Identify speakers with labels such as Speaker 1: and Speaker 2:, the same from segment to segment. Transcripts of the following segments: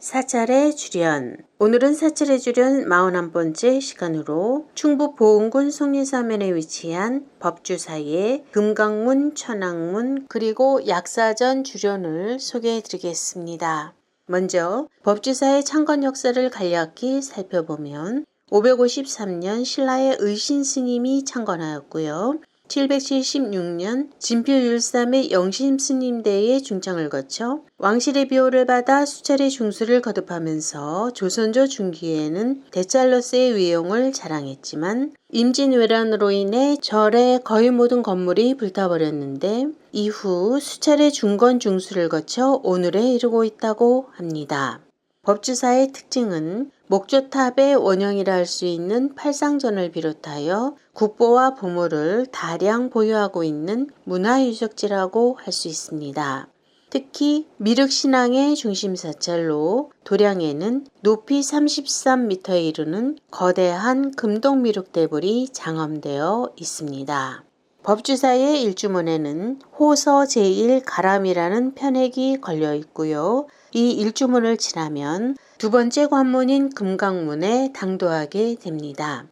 Speaker 1: 사찰의 주련 오늘은 사찰의 주련 41번째 시간으로 충북 보은군 송리사면에 위치한 법주사의 금강문, 천왕문 그리고 약사전 주련을 소개해 드리겠습니다. 먼저 법주사의 창건 역사를 간략히 살펴보면 553년 신라의 의신 스님이 창건하였고요. 776년 진표 율삼의 영심 스님대의 중창을 거쳐 왕실의 비호를 받아 수차례 중수를 거듭하면서 조선조 중기에는 대찰로스의 위용을 자랑했지만 임진왜란으로 인해 절의 거의 모든 건물이 불타버렸는데 이후 수차례 중건 중수를 거쳐 오늘에 이르고 있다고 합니다. 법주사의 특징은 목조탑의 원형이라 할 수 있는 팔상전을 비롯하여 국보와 보물을 다량 보유하고 있는 문화유적지라고 할 수 있습니다. 특히 미륵신앙의 중심 사찰로 도량에는 높이 33m에 이르는 거대한 금동미륵대불이 장엄되어 있습니다. 법주사의 일주문에는 호서 제1 가람이라는 편액이 걸려 있고요. 이 일주문을 지나면 두 번째 관문인 금강문에 당도하게 됩니다.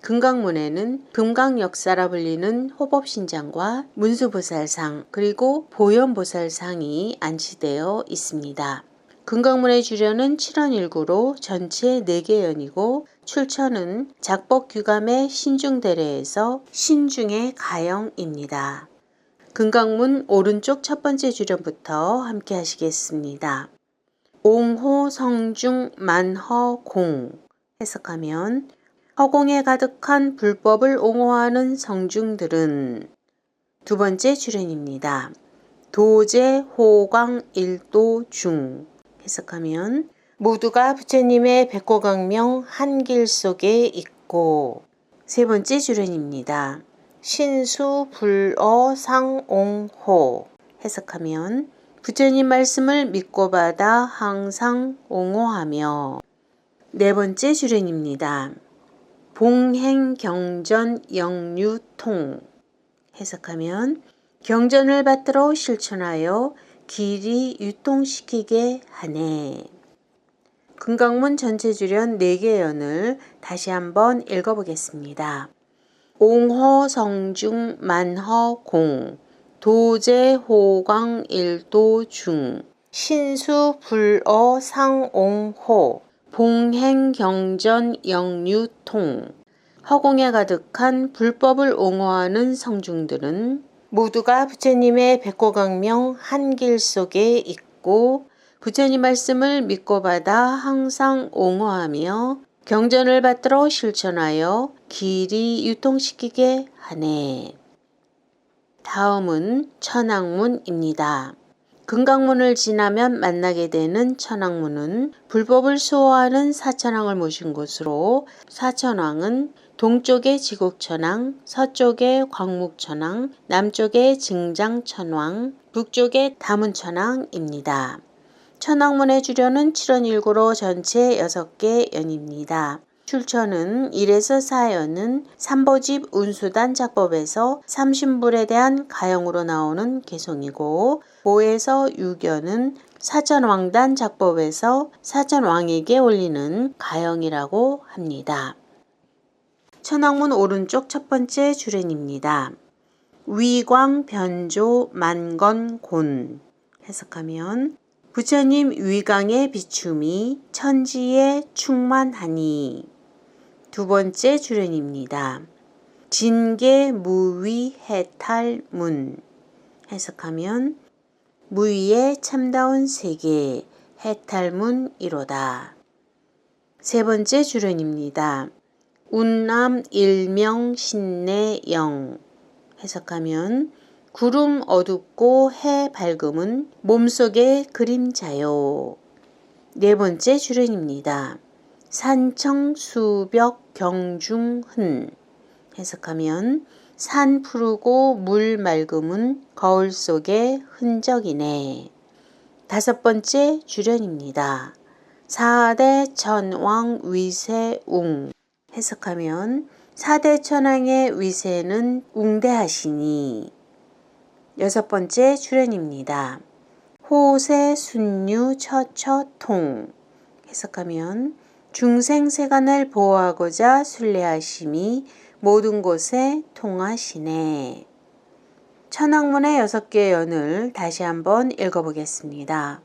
Speaker 1: 금강문에는 금강역사라 불리는 호법신장과 문수보살상 그리고 보현보살상이 안치되어 있습니다. 금강문의 주련은 7원1구로 전체 4개 연이고 출처는 작법규감의 신중대례에서 신중의 가영입니다. 금강문 오른쪽 첫 번째 주련부터 함께 하시겠습니다. 옹호 성중 만허공 해석하면 허공에 가득한 불법을 옹호하는 성중들은 두 번째 주련입니다. 도제 호광 일도 중 해석하면 모두가 부처님의 백호강명 한길 속에 있고 세 번째 주련입니다. 신수 불어 상옹호 해석하면 부처님 말씀을 믿고 받아 항상 옹호하며 네 번째 주련입니다. 봉행경전 영유통 해석하면 경전을 받들어 실천하여 길이 유통시키게 하네. 금강문 전체 주련 4개 연을 다시 한번 읽어보겠습니다. 옹호 성중 만허공 도제호광 일도중 신수 불어 상옹호 봉행경전 영유통 허공에 가득한 불법을 옹호하는 성중들은 모두가 부처님의 백호강명 한길 속에 있고 부처님 말씀을 믿고 받아 항상 옹호하며 경전을 받들어 실천하여 길이 유통시키게 하네. 다음은 천왕문입니다. 금강문을 지나면 만나게 되는 천왕문은 불법을 수호하는 사천왕을 모신 곳으로 사천왕은 동쪽의 지국천왕, 서쪽의 광묵천왕, 남쪽의 증장천왕, 북쪽의 다문천왕입니다. 천왕문의 주련은 7원 1구로 전체 6개 연입니다. 출처는 1에서 4연은 삼보집 운수단 작법에서 삼신불에 대한 가형으로 나오는 개송이고 5에서 6연은 사천왕단 작법에서 사천왕에게 올리는 가형이라고 합니다. 천왕문 오른쪽 첫 번째 주례입니다. 위광 변조 만건 곤 해석하면 부처님 위광의 비춤이 천지에 충만하니 두 번째 주련입니다. 진계 무위 해탈문 해석하면 무위의 참다운 세계 해탈문이로다. 세 번째 주련입니다. 운남 일명 신내영 해석하면 구름 어둡고 해 밝음은 몸속의 그림자요. 네 번째 주련입니다. 산청 수벽 경중흔 해석하면 산 푸르고 물 맑음은 거울 속의 흔적이네. 다섯 번째 주련입니다. 사대 천왕 위세웅 해석하면 사대 천왕의 위세는 웅대하시니 여섯 번째 주련입니다. 호세 순유 처처통 해석하면 중생세간을 보호하고자 순례하심이 모든 곳에 통하시네. 천학문의 여섯 개의 연을 다시 한번 읽어보겠습니다.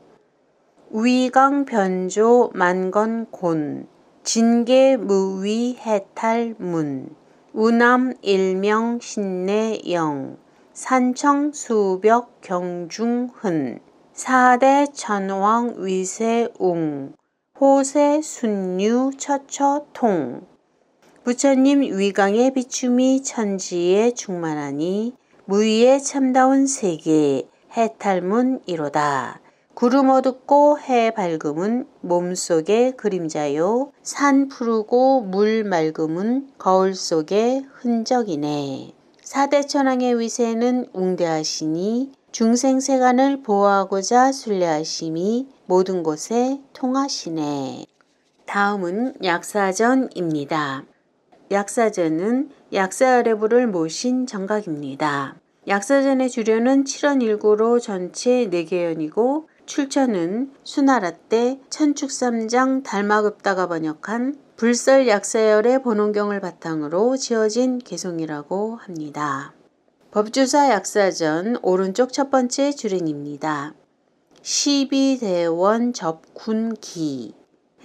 Speaker 1: 위강 변조 만건곤 진계 무위 해탈문 우남 일명 신내영 산청 수벽 경중흔 사대 천왕 위세웅 호세 순유 처처통 부처님 위강의 비춤이 천지에 충만하니 무위의 참다운 세계 해탈문 이로다. 구름 어둡고 해 밝음은 몸속의 그림자요. 산 푸르고 물 맑음은 거울 속의 흔적이네. 사대천왕의 위세는 웅대하시니 중생세간을 보호하고자 순례하심이 모든 곳에 통하시네. 다음은 약사전입니다. 약사전은 약사열애부를 모신 정각입니다. 약사전의 주련은 7원 1구로 전체 4개연이고 출처는 수나라 때 천축삼장 달마급다가 번역한 불설 약사열의 본원경을 바탕으로 지어진 개송이라고 합니다. 법주사 약사전 오른쪽 첫 번째 주린입니다. 12대원 접군기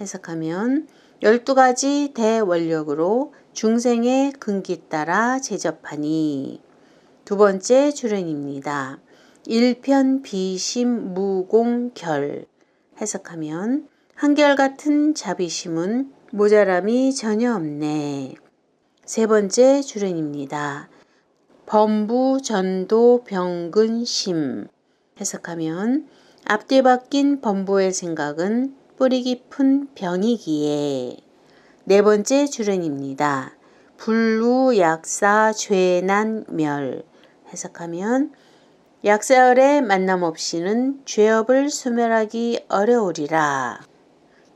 Speaker 1: 해석하면 12가지 대원력으로 중생의 근기 따라 제접하니 두 번째 주련입니다. 일편 비심 무공결 해석하면 한결같은 자비심은 모자람이 전혀 없네. 세 번째 주련입니다. 범부 전도 병근심 해석하면 앞뒤 바뀐 범부의 생각은 뿌리 깊은 병이기에 네 번째 주련입니다. 불루 약사 죄난 멸 해석하면 약사열의 만남 없이는 죄업을 소멸하기 어려우리라.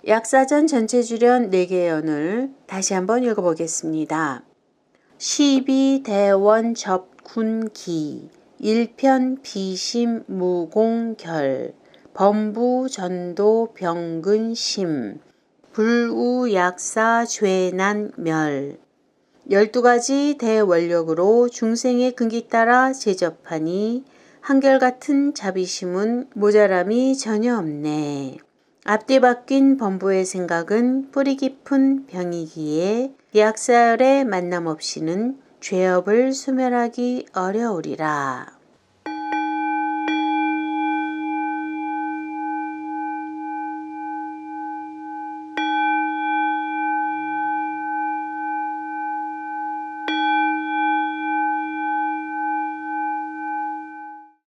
Speaker 1: 약사전 전체 주련 4개의 연을 다시 한번 읽어보겠습니다. 12대원 접군기 일편 비심 무공결 범부 전도 병근심 불우 약사 죄난멸 12가지 대원력으로 중생의 근기 따라 제접하니 한결같은 자비심은 모자람이 전혀 없네. 앞뒤 바뀐 범부의 생각은 뿌리 깊은 병이기에 약사열의 만남 없이는 죄업을 소멸하기 어려우리라.